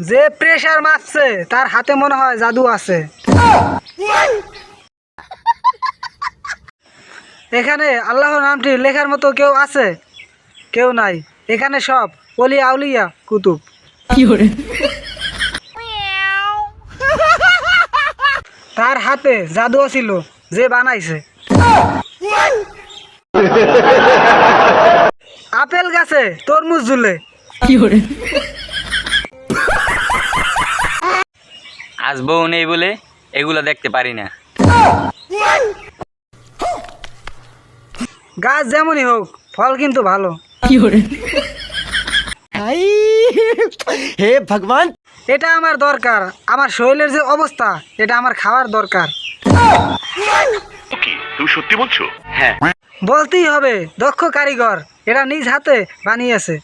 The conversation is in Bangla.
যে প্রেসার মারছে তার হাতে মনে হয় জাদু আছে। এখানে আল্লাহর নামটি লেখার মতো কেউ আছে? কেউ নাই। এখানে সব অলি আউলিয়া কুতুব। তার হাতে জাদুও ছিল যে বানাইছে। গেছে তরমুজ ঝুলে। আজ বউ নেই বলে এগুলো দেখতে পারি না। গাছ যেমনই হোক ফল কিন্তু ভালো। হে ভগবান। এটা আমার দরকার আমার শরীরের যে অবস্থা এটা আমার খাওয়ার দরকার। সত্যি বলছো? হ্যাঁ। বলতেই হবে দক্ষ কারিগর এরা নিজ হাতে বানিয়েছে।